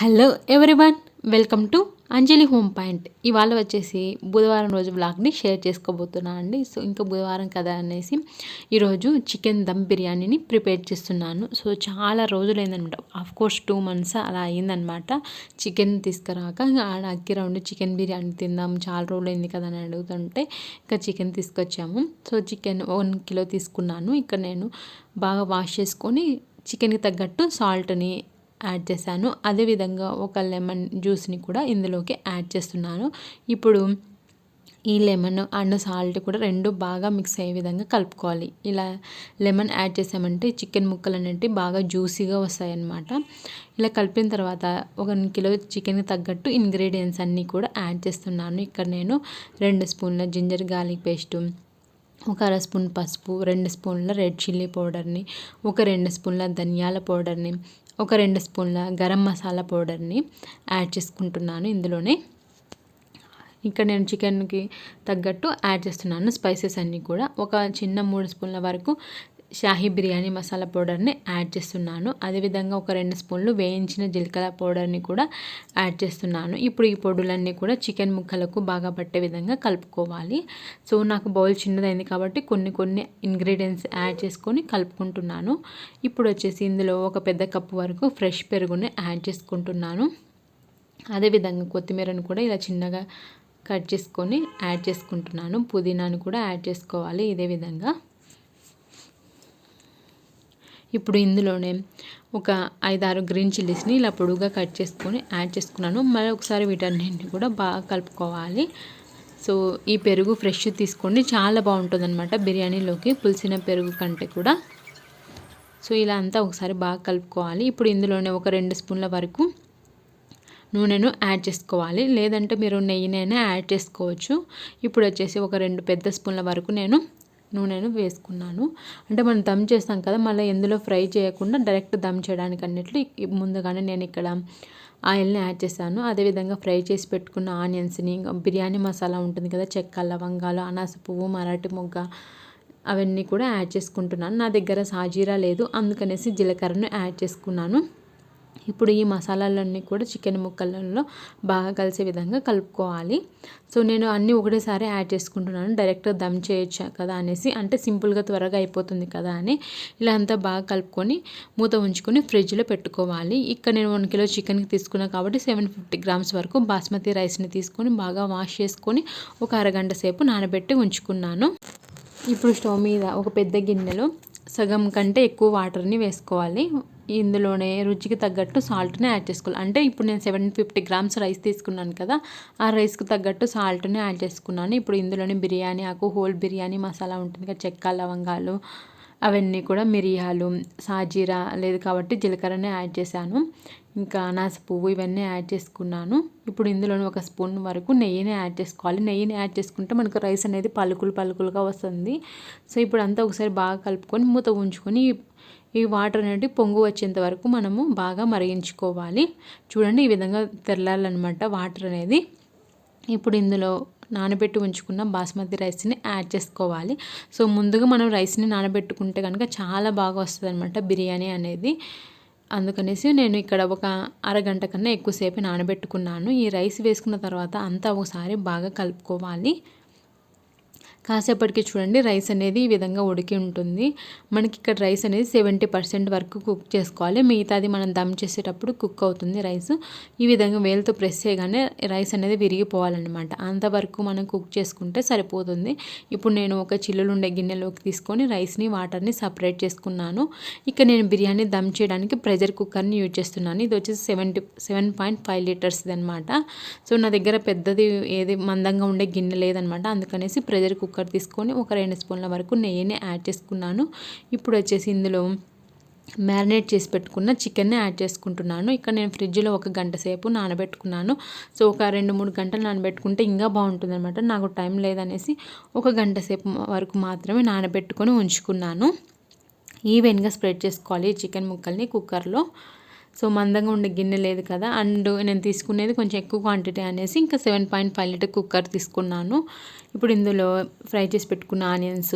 Hello everyone welcome to Anjali home point. ఇవాళ వచ్చేసి బుధవారం రోజు బ్లాగ్ని షేర్ చేసుకోబోతున్నాను అండి. సో ఇంకా బుధవారం కదా అనేసి ఈరోజు చికెన్ దమ్ బిర్యానీని ప్రిపేర్ చేస్తున్నాను. సో చాలా రోజులు అయిందనమాట ఆఫ్ కోర్స్ టూ మంత్స్ అలా అయిందనమాట. చికెన్ తీసుకురాక ఆడ అక్కిర ఉండి చికెన్ బిర్యానీ తిందాం చాలా రోజులు అయింది కదా అని అడుగుతుంటే ఇంకా చికెన్ తీసుకొచ్చాము. సో చికెన్ వన్ కిలో తీసుకున్నాను. ఇక్కడ నేను బాగా వాష్ చేసుకొని చికెన్కి తగ్గట్టు సాల్ట్ని యాడ్ చేశాను. అదేవిధంగా ఒక లెమన్ జ్యూస్ని కూడా ఇందులోకి యాడ్ చేస్తున్నాను. ఇప్పుడు ఈ లెమన్ అండ్ సాల్ట్ కూడా రెండు బాగా మిక్స్ అయ్యే విధంగా కలుపుకోవాలి. ఇలా లెమన్ యాడ్ చేసామంటే చికెన్ ముక్కలు అనేవి బాగా జ్యూసీగా వస్తాయన్నమాట. ఇలా కలిపిన తర్వాత ఒక కిలో చికెన్కి తగ్గట్టు ఇంగ్రీడియంట్స్ అన్నీ కూడా యాడ్ చేస్తున్నాను. ఇక్కడ నేను రెండు స్పూన్ల జింజర్ గార్లిక్ పేస్టు ఒక అర స్పూన్ పసుపు రెండు స్పూన్ల రెడ్ చిల్లీ పౌడర్ని ఒక రెండు స్పూన్ల ధనియాల పౌడర్ని ఒక రెండు స్పూన్ల గరం మసాలా పౌడర్ని యాడ్ చేసుకుంటున్నాను ఇందులోనే. ఇక్కడ నేను చికెన్కి తగ్గట్టు యాడ్ చేస్తున్నాను స్పైసెస్ అన్నీ కూడా. ఒక చిన్న మూడు స్పూన్ల వరకు షాహీ బిర్యానీ మసాలా పౌడర్ని యాడ్ చేస్తున్నాను. అదేవిధంగా ఒక రెండు స్పూన్లు వేయించిన జీలకర్ర పౌడర్ని కూడా యాడ్ చేస్తున్నాను. ఇప్పుడు ఈ పొడులన్నీ కూడా చికెన్ ముక్కలకు బాగా పట్టే విధంగా కలుపుకోవాలి. సో నాకు బౌల్ చిన్నదైంది కాబట్టి కొన్ని కొన్ని ఇంగ్రీడియంట్స్ యాడ్ చేసుకొని కలుపుకుంటున్నాను. ఇప్పుడు వచ్చేసి ఇందులో ఒక పెద్ద కప్పు వరకు ఫ్రెష్ పెరుగుని యాడ్ చేసుకుంటున్నాను. అదేవిధంగా కొత్తిమీరను కూడా ఇలా చిన్నగా కట్ చేసుకొని యాడ్ చేసుకుంటున్నాను. పుదీనాను కూడా యాడ్ చేసుకోవాలి ఇదే విధంగా. ఇప్పుడు ఇందులోనే ఒక ఐదారు గ్రీన్ చిల్లీస్ని ఇలా పొడుగుగా కట్ చేసుకొని యాడ్ చేసుకున్నాను. మళ్ళీ ఒకసారి వీటన్నింటిని కూడా బాగా కలుపుకోవాలి. సో ఈ పెరుగు ఫ్రెష్ తీసుకోండి. చాలా బాగుంటుంది అనమాట బిర్యానీలోకి పులిసిన పెరుగు కంటే కూడా. సో ఇలా అంతా ఒకసారి బాగా కలుపుకోవాలి. ఇప్పుడు ఇందులోనే ఒక రెండు స్పూన్ల వరకు నూనెను యాడ్ చేసుకోవాలి. లేదంటే మీరు నెయ్యినైనా యాడ్ చేసుకోవచ్చు. ఇప్పుడు వచ్చేసి ఒక రెండు పెద్ద స్పూన్ల వరకు నేను నూనెను వేసుకున్నాను. అంటే మనం దమ్ చేస్తాం కదా మళ్ళీ ఎందులో ఫ్రై చేయకుండా డైరెక్ట్ దమ్ చేయడానికి అన్నట్లు ముందుగానే నేను ఇక్కడ ఆయిల్ని యాడ్ చేశాను. అదేవిధంగా ఫ్రై చేసి పెట్టుకున్న ఆనియన్స్ని బిర్యానీ మసాలా ఉంటుంది కదా చెక్క లవంగాలు అనాస పువ్వు మరాఠీ మొగ్గ అవన్నీ కూడా యాడ్ చేసుకుంటున్నాను. నా దగ్గర సాజీరా లేదు అందుకనేసి జీలకర్రను యాడ్ చేసుకున్నాను. ఇప్పుడు ఈ మసాలాలన్నీ కూడా చికెన్ ముక్కలలో బాగా కలిసే విధంగా కలుపుకోవాలి. సో నేను అన్నీ ఒకటేసారి యాడ్ చేసుకుంటున్నాను. డైరెక్ట్గా దమ్ చేయొచ్చు కదా అనేసి అంటే సింపుల్గా త్వరగా అయిపోతుంది కదా అని ఇలా అంతా బాగా కలుపుకొని మూత ఉంచుకొని ఫ్రిడ్జ్లో పెట్టుకోవాలి. ఇక్కడ నేను వన్ కిలో చికెన్కి తీసుకున్నాను కాబట్టి సెవెన్ ఫిఫ్టీ గ్రామ్స్ వరకు బాస్మతి రైస్ని తీసుకొని బాగా వాష్ చేసుకొని ఒక అరగంట సేపు నానబెట్టి ఉంచుకున్నాను. ఇప్పుడు స్టవ్ మీద ఒక పెద్ద గిన్నెలో సగం కంటే ఎక్కువ వాటర్ని వేసుకోవాలి. ఇందులోనే రుచికి తగ్గట్టు సాల్ట్ని యాడ్ చేసుకోవాలి. అంటే ఇప్పుడు నేను సెవెన్ ఫిఫ్టీ గ్రామ్స్ రైస్ తీసుకున్నాను కదా ఆ రైస్కి తగ్గట్టు సాల్ట్ని యాడ్ చేసుకున్నాను. ఇప్పుడు ఇందులోనే బిర్యానీ ఆకు హోల్ బిర్యానీ మసాలా ఉంటుంది కదా చెక్క లవంగాలు అవన్నీ కూడా మిరియాలు సాజీరా లేదు కాబట్టి జీలకర్రనే యాడ్ చేశాను. ఇంకా అనాస పువ్వు ఇవన్నీ యాడ్ చేసుకున్నాను. ఇప్పుడు ఇందులోనే ఒక స్పూన్ వరకు నెయ్యిని యాడ్ చేసుకోవాలి. నెయ్యిని యాడ్ చేసుకుంటే మనకు రైస్ అనేది పలుకులు పలుకులుగా వస్తుంది. సో ఇప్పుడు అంతా ఒకసారి బాగా కలుపుకొని మూత ఉంచుకొని ఈ వాటర్ అనేది పొంగు వచ్చేంత వరకు మనము బాగా మరిగించుకోవాలి. చూడండి ఈ విధంగా తెరలాలన్నమాట వాటర్ అనేది. ఇప్పుడు ఇందులో నానబెట్టి ఉంచుకున్న బాస్మతి రైస్ని యాడ్ చేసుకోవాలి. సో ముందుగా మనం రైస్ని నానబెట్టుకుంటే కనుక చాలా బాగా వస్తుంది అనమాట బిర్యానీ అనేది. అందుకనేసి నేను ఇక్కడ ఒక అరగంట కన్నా ఎక్కువసేపు నానబెట్టుకున్నాను. ఈ రైస్ వేసుకున్న తర్వాత అంతా ఒకసారి బాగా కలుపుకోవాలి. కాసేపటికి చూడండి రైస్ అనేది ఈ విధంగా ఉడికి ఉంటుంది. మనకి ఇక్కడ రైస్ అనేది సెవెంటీ పర్సెంట్ వరకు కుక్ చేసుకోవాలి. మిగతాది మనం దమ్ చేసేటప్పుడు కుక్ అవుతుంది రైస్. ఈ విధంగా వేలతో ప్రెస్ చేయగానే రైస్ అనేది విరిగిపోవాలన్నమాట. అంతవరకు మనం కుక్ చేసుకుంటే సరిపోతుంది. ఇప్పుడు నేను ఒక చిల్లులు ఉండే గిన్నెలోకి తీసుకొని రైస్ని వాటర్ని సపరేట్ చేసుకున్నాను. ఇక్కడ నేను బిర్యానీ దమ్ చేయడానికి ప్రెషర్ కుక్కర్ని యూజ్ చేస్తున్నాను. ఇది వచ్చేసి సెవెంటీ సెవెన్ పాయింట్ ఫైవ్ లీటర్స్ది అనమాట సో నా దగ్గర పెద్దది ఏది మందంగా ఉండే గిన్నె లేదనమాట అందుకనేసి ప్రెషర్ కుక్కర్ కుక్కర్ తీసుకొని ఒక రెండు స్పూన్ల వరకు నెయ్యిని యాడ్ చేసుకున్నాను. ఇప్పుడు వచ్చేసి ఇందులో మ్యారినేట్ చేసి పెట్టుకున్న చికెన్ని యాడ్ చేసుకుంటున్నాను. ఇక్కడ నేను ఫ్రిడ్జ్లో ఒక గంట సేపు నానబెట్టుకున్నాను. సో ఒక రెండు మూడు గంటలు నానబెట్టుకుంటే ఇంకా బాగుంటుందన్నమాట. నాకు టైం లేదనేసి ఒక గంట సేపు వరకు మాత్రమే నానబెట్టుకొని ఉంచుకున్నాను. ఈవెన్గా స్ప్రెడ్ చేసుకోవాలి చికెన్ ముక్కల్ని కుక్కర్లో. సో మందంగా ఉండే గిన్నె లేదు కదా. అండ్ నేను తీసుకునేది కొంచెం ఎక్కువ క్వాంటిటీ అనేసి ఇంకా seven point five litre cooker తీసుకున్నాను. ఇప్పుడు ఇందులో ఫ్రై చేసి పెట్టుకున్న ఆనియన్స్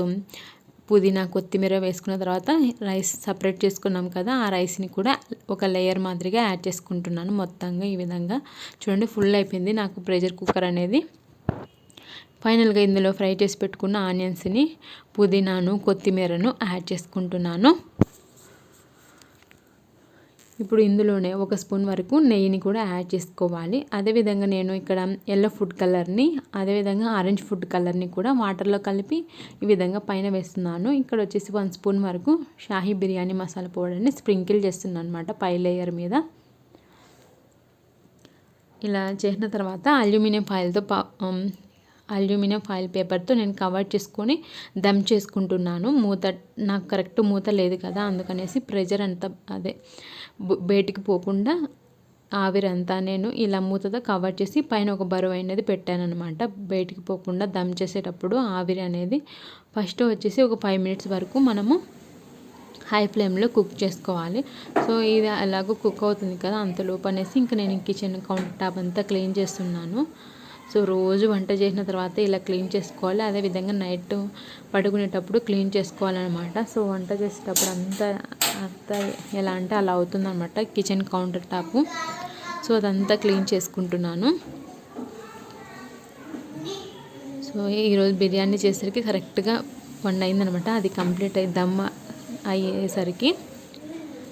పుదీనా కొత్తిమీర వేసుకున్న తర్వాత రైస్ సపరేట్ చేసుకున్నాం కదా. ఆ రైస్ని కూడా ఒక లేయర్ మాదిరిగా యాడ్ చేసుకుంటున్నాను మొత్తంగా ఈ విధంగా. చూడండి ఫుల్ అయిపోయింది నాకు ప్రెషర్ కుక్కర్ అనేది. ఫైనల్గా ఇందులో ఫ్రై చేసి పెట్టుకున్న ఆనియన్స్ని పుదీనాను కొత్తిమీరను యాడ్ చేసుకుంటున్నాను. ఇప్పుడు ఇందులోనే ఒక స్పూన్ వరకు నెయ్యిని కూడా యాడ్ చేసుకోవాలి. అదేవిధంగా నేను ఇక్కడ ఎల్లో ఫుడ్ కలర్ని అదేవిధంగా ఆరెంజ్ ఫుడ్ కలర్ని కూడా వాటర్లో కలిపి ఈ విధంగా పైన వేస్తున్నాను. ఇక్కడ వచ్చేసి వన్ స్పూన్ వరకు షాహీ బిర్యానీ మసాలా పౌడర్ని స్ప్రింకిల్ చేస్తున్నాను అనమాట పై లేయర్ మీద. ఇలా చేసిన తర్వాత అల్యూమినియం ఫాయిల్తో అల్యూమినియం ఫాయిల్ పేపర్తో నేను కవర్ చేసుకొని దమ్ చేసుకుంటున్నాను. మూత నాకు కరెక్ట్ మూత లేదు కదా అందుకనేసి ప్రెజర్ అంతా అదే బయటికి పోకుండా ఆవిరంతా నేను ఇలా మూతతో కవర్ చేసి పైన ఒక బరువు అనేది పెట్టాను అనమాట బయటికి పోకుండా దమ్ చేసేటప్పుడు ఆవిరి అనేది ఫస్ట్ వచ్చేసి ఒక ఫైవ్ మినిట్స్ వరకు మనము హై ఫ్లేమ్లో కుక్ చేసుకోవాలి. సో ఇది అలాగో కుక్ అవుతుంది కదా అంతలోపు అనేసి ఇంకా నేను కిచెన్ కౌంటర్ టాప్ అంతా క్లీన్ చేస్తున్నాను. సో రోజు వంట చేసిన తర్వాత ఇలా క్లీన్ చేసుకోవాలి. అదేవిధంగా నైట్ పడుకునేటప్పుడు క్లీన్ చేసుకోవాలన్నమాట. సో వంట చేసేటప్పుడు అంతా అంతా ఎలా అంటే అలా అవుతుందన్నమాట కిచెన్ కౌంటర్ టాప్. సో అదంతా క్లీన్ చేసుకుంటున్నాను. సో ఈరోజు బిర్యానీ చేసరికి కరెక్ట్గా వన్ అయిందనమాట అది కంప్లీట్ అయ్యి దమ్ అయ్యేసరికి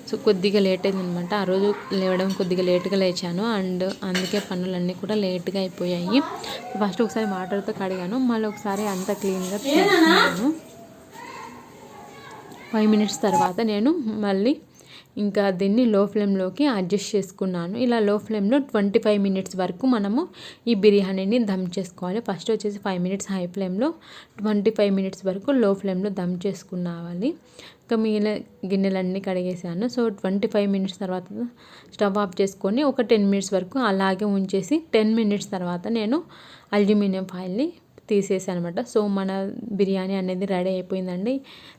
సో కొద్దిగా లేట్ అయిందనమాట. ఆ రోజు లేవడం కొద్దిగా లేట్గా లేచాను. అండ్ అందుకే పనులన్నీ కూడా లేట్గా అయిపోయాయి. ఫస్ట్ ఒకసారి వాటర్తో కడిగాను. మళ్ళీ ఒకసారి అంత క్లీన్గా తీసుకున్నాను ఫైవ్ మినిట్స్ తర్వాత నేను మళ్ళీ ఇంకా దీన్ని లో ఫ్లేమ్లోకి అడ్జస్ట్ చేసుకున్నాను. ఇలా లో ఫ్లేమ్లో ట్వంటీ ఫైవ్ మినిట్స్ వరకు మనము ఈ బిర్యానీని దమ్ చేసుకోవాలి. ఫస్ట్ వచ్చేసి ఫైవ్ మినిట్స్ హై ఫ్లేమ్లో ట్వంటీ ఫైవ్ మినిట్స్ వరకు లో ఫ్లేమ్లో దమ్ చేసుకున్నావాలి. ఇంకా మిగిలిన గిన్నెలన్నీ కడిగేసాను సో ట్వంటీ ఫైవ్ మినిట్స్ తర్వాత స్టవ్ ఆఫ్ చేసుకొని ఒక టెన్ మినిట్స్ వరకు అలాగే ఉంచేసి టెన్ మినిట్స్ తర్వాత నేను అల్యూమినియం ఫాయిల్ని అనమాట సో మన బిర్యానీ అనేది రెడీ అయిపోయిందండి.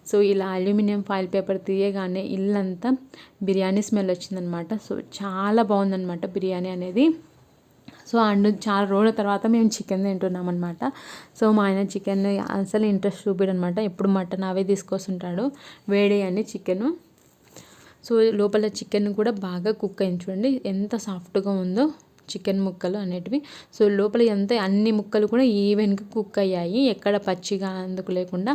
సో ఇలా అల్యూమినియం ఫాయిల్ పేపర్ తీయగానే ఇల్లంతా బిర్యానీ స్మెల్ వచ్చిందనమాట. సో చాలా బాగుందనమాట బిర్యానీ అనేది. సో అండ్ చాలా రోజుల తర్వాత మేము చికెన్ తింటున్నాం అనమాట సో మా ఆయన చికెన్ అసలు ఇంట్రెస్ట్ చూపిడనమాట. ఎప్పుడు మటన్ అవే తీసుకొస్తుంటాడు. వేడి అని చికెను. సో లోపల చికెన్ కూడా బాగా కుక్ అయింది చూడండి. ఎంత సాఫ్ట్గా ఉందో. చికెన్ ముక్కలు అనేటివి. సో లోపల ఎంత అన్ని ముక్కలు కూడా ఈవెన్గా కుక్ అయ్యాయి. ఎక్కడ పచ్చిగా అందుకు లేకుండా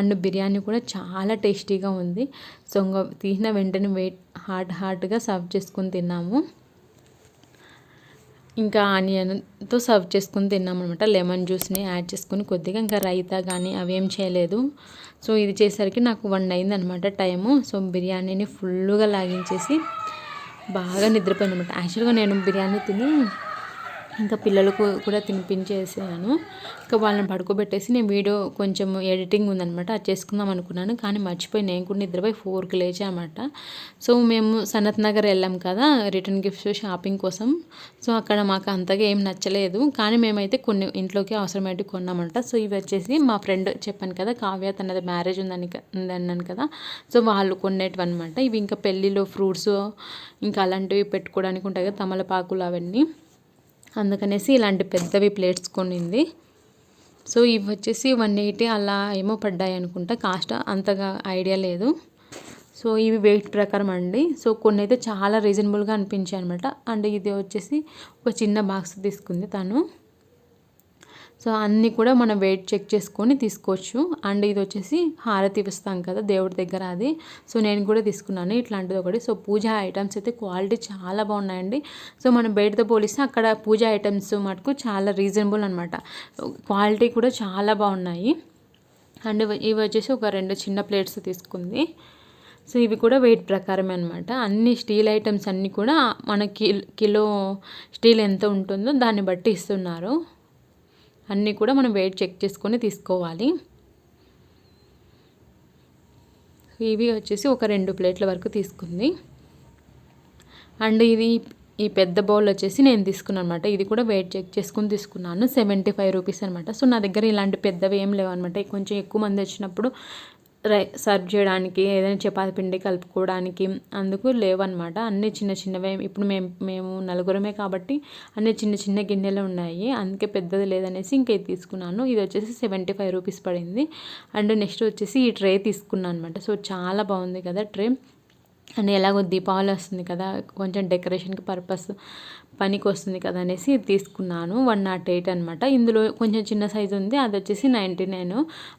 అండ్ బిర్యానీ కూడా చాలా టేస్టీగా ఉంది. సో ఇంకా తీసిన వెంటనే వెయిట్ హాట్ హాట్గా సర్వ్ చేసుకొని తిన్నాము. ఇంకా ఆనియన్తో సర్వ్ చేసుకుని తిన్నాం అనమాట లెమన్ జ్యూస్ని యాడ్ చేసుకుని కొద్దిగా ఇంకా రైతా కానీ అవేం చేయలేదు. సో ఇది చేసరికి నాకు వన్ అయింది అనమాట టైము. సో బిర్యానీని ఫుల్గా లాగించేసి బాగా నిద్రపోయాను అనమాట యాక్చువల్గా నేను బిర్యానీ తిని ఇంకా పిల్లలకు కూడా తినిపించేసాను. ఇంకా వాళ్ళని పడుకోబెట్టేసి నేను వీడియో కొంచెం ఎడిటింగ్ ఉందనమాట అది చేసుకుందాం అనుకున్నాను. కానీ మర్చిపోయి నేను కూడా నిద్రపోయి ఫోర్కి లేచామాట. సో మేము సనత్ నగర్ వెళ్ళాం కదా రిటర్న్ గిఫ్ట్స్ షాపింగ్ కోసం. సో అక్కడ మాకు అంతగా ఏం నచ్చలేదు. కానీ మేమైతే కొన్ని ఇంట్లోకి అవసరమైతే కొన్నామంట. సో ఇవి వచ్చేసి మా ఫ్రెండ్ చెప్పాను కదా కావ్య తనది మ్యారేజ్ ఉందని ఉందన్నాను కదా. సో వాళ్ళు కొనేటివి అనమాట ఇవి ఇంకా పెళ్ళిలో ఫ్రూట్స్ ఇంకా అలాంటివి పెట్టుకోవడానికి ఉంటాయి కదా తమలపాకులు అవన్నీ. అందుకనేసి ఇలాంటి పెద్దవి ప్లేట్స్ కొనింది. సో ఇవి వచ్చేసి వన్ ఎయిటీ అలా ఏమో పడ్డాయి అనుకుంటా. కాస్ట్ అంతగా ఐడియా లేదు. సో ఇవి వెయిట్ ప్రకారం అండి. సో కొన్ని అయితే చాలా రీజనబుల్గా అనిపించాయి అనమాట అండ్ ఇది వచ్చేసి ఒక చిన్న బాక్స్ తీసుకుంది తను. సో అన్నీ కూడా మనం వెయిట్ చెక్ చేసుకొని తీసుకోవచ్చు. అండ్ ఇది వచ్చేసి హారతి ఇస్తాం కదా దేవుడి దగ్గర అది. సో నేను కూడా తీసుకున్నాను ఇట్లాంటిది ఒకటి. సో పూజ ఐటమ్స్ అయితే క్వాలిటీ చాలా బాగున్నాయండి. సో మనం బయటతో పోలిస్తే అక్కడ పూజ ఐటమ్స్ మటుకు చాలా రీజనబుల్ అనమాట క్వాలిటీ కూడా చాలా బాగున్నాయి. అండ్ ఇవి వచ్చేసి ఒక రెండు చిన్న ప్లేట్స్ తీసుకుంది. సో ఇవి కూడా వెయిట్ ప్రకారమే అనమాట అన్ని స్టీల్ ఐటమ్స్ అన్నీ కూడా మన కిలో స్టీల్ ఎంత ఉంటుందో దాన్ని బట్టి ఇస్తున్నారు. అన్నీ కూడా మనం వెయిట్ చెక్ చేసుకొని తీసుకోవాలి. ఇవి వచ్చేసి ఒక రెండు ప్లేట్ల వరకు తీసుకుంది. అండ్ ఇది ఈ పెద్ద బౌల్ వచ్చేసి నేను తీసుకున్నాను అనమాట ఇది కూడా వెయిట్ చెక్ చేసుకుని తీసుకున్నాను. సెవెంటీ ఫైవ్ రూపీస్ అనమాట సో నా దగ్గర ఇలాంటి పెద్దవి ఏం లేవు అనమాట కొంచెం ఎక్కువ మంది వచ్చినప్పుడు రై సర్వ్ చేయడానికి ఏదైనా చపాతి పిండి కలుపుకోవడానికి అందుకు లేవన్నమాట. అన్ని చిన్న చిన్నవే. ఇప్పుడు మేము మేము నలుగురమే కాబట్టి అన్ని చిన్న చిన్న గిన్నెలు ఉన్నాయి. అందుకే పెద్దది లేదనేసి ఇంకా ఇది తీసుకున్నాను. ఇది వచ్చేసి సెవెంటీ ఫైవ్ రూపీస్ పడింది. అండ్ నెక్స్ట్ వచ్చేసి ఈ ట్రే తీసుకున్నాను అనమాట సో చాలా బాగుంది కదా ట్రే. అండ్ ఎలాగో దీపావళి వస్తుంది కదా కొంచెం డెకరేషన్కి పర్పస్ పనికి వస్తుంది కదా అనేసి తీసుకున్నాను వన్ నాట్ ఎయిట్ అనమాట ఇందులో కొంచెం చిన్న సైజు ఉంది అది వచ్చేసి నైంటీ నైన్.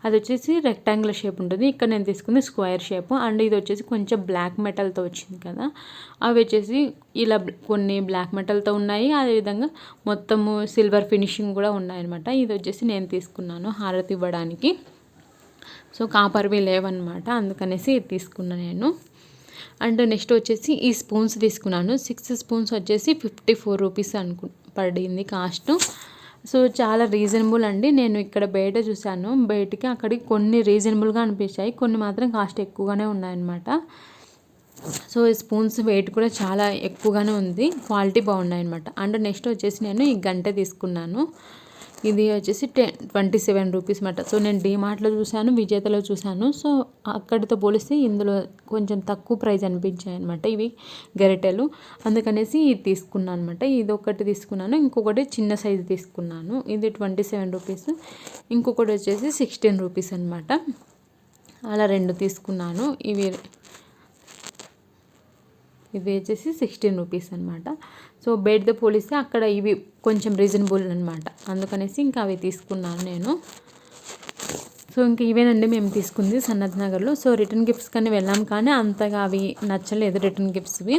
అది వచ్చేసి రెక్టాంగులర్ షేప్ ఉంటుంది ఇక్కడ నేను తీసుకుంది స్క్వేర్ షేప్. అండ్ ఇది వచ్చేసి కొంచెం బ్లాక్ మెటల్తో వచ్చింది కదా అవి వచ్చేసి ఇలా కొన్ని బ్లాక్ మెటల్తో ఉన్నాయి. అదేవిధంగా మొత్తము సిల్వర్ ఫినిషింగ్ కూడా ఉన్నాయన్నమాట. ఇది వచ్చేసి నేను తీసుకున్నాను హారతి ఇవ్వడానికి. సో కాపర్వి లేవన్నమాట అందుకనేసి ఇది తీసుకున్నాను నేను. అండ్ నెక్స్ట్ వచ్చేసి ఈ స్పూన్స్ తీసుకున్నాను. సిక్స్ స్పూన్స్ వచ్చేసి ఫిఫ్టీ ఫోర్ రూపీస్ అనుకు పడింది కాస్ట్. సో చాలా రీజనబుల్ అండి. నేను ఇక్కడ బయట చూశాను. బయటికి అక్కడికి కొన్ని రీజనబుల్గా అనిపించాయి. కొన్ని మాత్రం కాస్ట్ ఎక్కువగానే ఉన్నాయన్నమాట. సో ఈ స్పూన్స్ వెయిట్ కూడా చాలా ఎక్కువగానే ఉంది. క్వాలిటీ బాగున్నాయి అనమాట అండ్ నెక్స్ట్ వచ్చేసి నేను ఈ గంట తీసుకున్నాను. ఇది వచ్చేసి టెన్ ట్వంటీ సెవెన్ రూపీస్ మాట. సో నేను డీమార్ట్లో చూశాను విజేతలో చూశాను. సో అక్కడితో పోలిస్తే ఇందులో కొంచెం తక్కువ ప్రైస్ అనిపించాయి అనమాట ఇవి గరిటెలు. అందుకనేసి ఇది తీసుకున్నాను అనమాట ఇది ఒకటి తీసుకున్నాను ఇంకొకటి చిన్న సైజు తీసుకున్నాను. ఇది ట్వంటీ సెవెన్ రూపీస్ ఇంకొకటి వచ్చేసి సిక్స్టీన్ రూపీస్ అనమాట అలా రెండు తీసుకున్నాను. ఇవి ఇవి వచ్చేసి సిక్స్టీన్ రూపీస్ అనమాట సో బెడ్తో పోలిస్తే అక్కడ ఇవి కొంచెం రీజనబుల్ అనమాట అందుకనేసి ఇంకా అవి తీసుకున్నాను నేను. సో ఇంక ఇవేనండి మేము తీసుకుంది సన్నత్ నగర్లో. సో రిటర్న్ గిఫ్ట్స్ కానీ వెళ్ళాం కానీ అంతగా అవి నచ్చలేదు రిటర్న్ గిఫ్ట్స్వి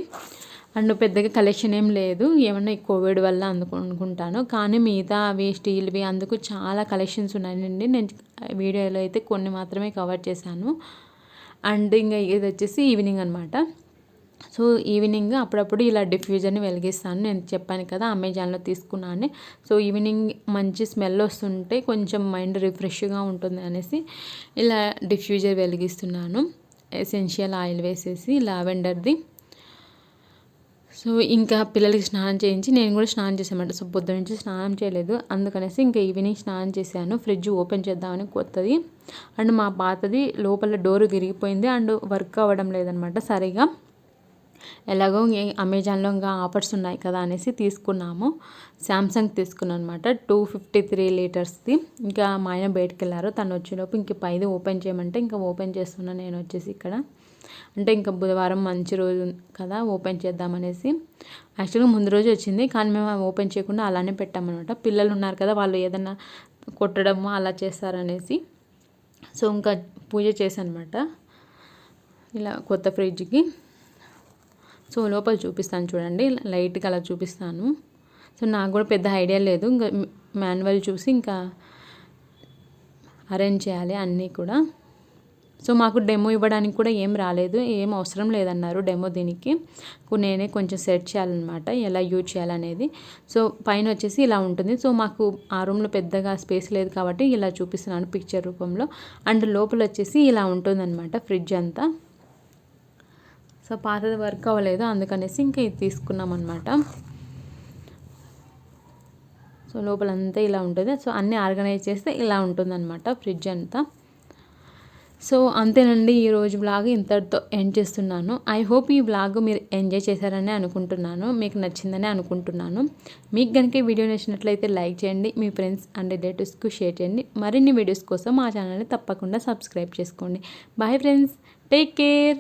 అండ్ పెద్దగా కలెక్షన్ ఏం లేదు. ఏమన్నా ఈ కోవిడ్ వల్ల అందుకు అనుకుంటాను. కానీ మిగతా అవి స్టీల్వి అందుకు చాలా కలెక్షన్స్ ఉన్నాయండి. నేను వీడియోలో అయితే కొన్ని మాత్రమే కవర్ చేశాను. అండ్ ఇంకా ఇది వచ్చేసి ఈవినింగ్ అనమాట సో ఈవినింగ్ అప్పుడప్పుడు ఇలా డిఫ్యూజర్ని వెలిగిస్తాను. నేను చెప్పాను కదా అమెజాన్లో తీసుకున్నాను. సో ఈవినింగ్ మంచి స్మెల్ వస్తుంటే కొంచెం మైండ్ రిఫ్రెష్గా ఉంటుంది అనేసి ఇలా డిఫ్యూజర్ వెలిగిస్తున్నాను. ఎసెన్షియల్ ఆయిల్ వేసేసి లావెండర్ది. సో ఇంకా పిల్లలకి స్నానం చేయించి నేను కూడా స్నానం చేసామంట సో పొద్దు నుంచి స్నానం చేయలేదు. అందుకనేసి ఇంకా ఈవినింగ్ స్నానం చేశాను. ఫ్రిడ్జ్ ఓపెన్ చేద్దామని కొత్తది. అండ్ మా పాతది లోపల డోర్ విరిగిపోయింది. అండ్ వర్క్ అవ్వడం లేదనమాట సరిగా. ఎలాగో అమెజాన్లో ఇంకా ఆఫర్స్ ఉన్నాయి కదా అనేసి తీసుకున్నాము. శాంసంగ్ తీసుకున్నాను అనమాట టూ ఫిఫ్టీ త్రీ లీటర్స్ది. ఇంకా మా ఆయన బయటకు వెళ్ళారు తను వచ్చేలోపు ఇంక పైది ఓపెన్ చేయమంటే ఇంకా ఓపెన్ చేస్తున్నాను నేను వచ్చేసి ఇక్కడ. అంటే ఇంకా బుధవారం మంచి రోజు కదా ఓపెన్ చేద్దామనేసి యాక్చువల్గా ముందు రోజు వచ్చింది. కానీ మేము ఓపెన్ చేయకుండా అలానే పెట్టామన్నమాట. పిల్లలు ఉన్నారు కదా వాళ్ళు ఏదన్నా కొట్టడము అలా చేస్తారనేసి. సో ఇంకా పూజ చేశానమాట. ఇలా కొత్త ఫ్రిడ్జ్కి. సో లోపల చూపిస్తాను చూడండి. లైట్గా అలా చూపిస్తాను. సో నాకు కూడా పెద్ద ఐడియా లేదు. ఇంకా మాన్యువల్ చూసి ఇంకా అరేంజ్ చేయాలి అన్నీ కూడా. సో మాకు డెమో ఇవ్వడానికి కూడా ఏం రాలేదు. ఏం అవసరం లేదన్నారు డెమో దీనికి. నేనే కొంచెం సెట్ చేయాలన్నమాట. ఎలా యూజ్ చేయాలనేది. సో పైన వచ్చేసి ఇలా ఉంటుంది. సో మాకు ఆ రూమ్లో పెద్దగా స్పేస్ లేదు కాబట్టి ఇలా చూపిస్తున్నాను పిక్చర్ రూపంలో. అండ్ లోపల వచ్చేసి ఇలా ఉంటుందన్నమాట ఫ్రిడ్జ్ అంతా. సో పాతది వర్క్ అవ్వలేదు అందుకనేసి ఇంకా ఇది తీసుకున్నాం అనమాట సో లోపలంతా ఇలా ఉంటుంది. సో అన్నీ ఆర్గనైజ్ చేస్తే ఇలా ఉంటుందన్నమాట ఫ్రిడ్జ్ అంతా. సో అంతేనండి ఈరోజు బ్లాగ్ ఇంతటితో ఎండ్ చేస్తున్నాను. ఐ హోప్ ఈ బ్లాగ్ మీరు ఎంజాయ్ చేశారని అనుకుంటున్నాను మీకు నచ్చిందని అనుకుంటున్నాను. మీకు కనుక వీడియో నచ్చినట్లయితే లైక్ చేయండి మీ ఫ్రెండ్స్ అండ్ రిలేటివ్స్కు షేర్ చేయండి. మరిన్ని వీడియోస్ కోసం మా ఛానల్ని తప్పకుండా సబ్స్క్రైబ్ చేసుకోండి. Bye friends take care.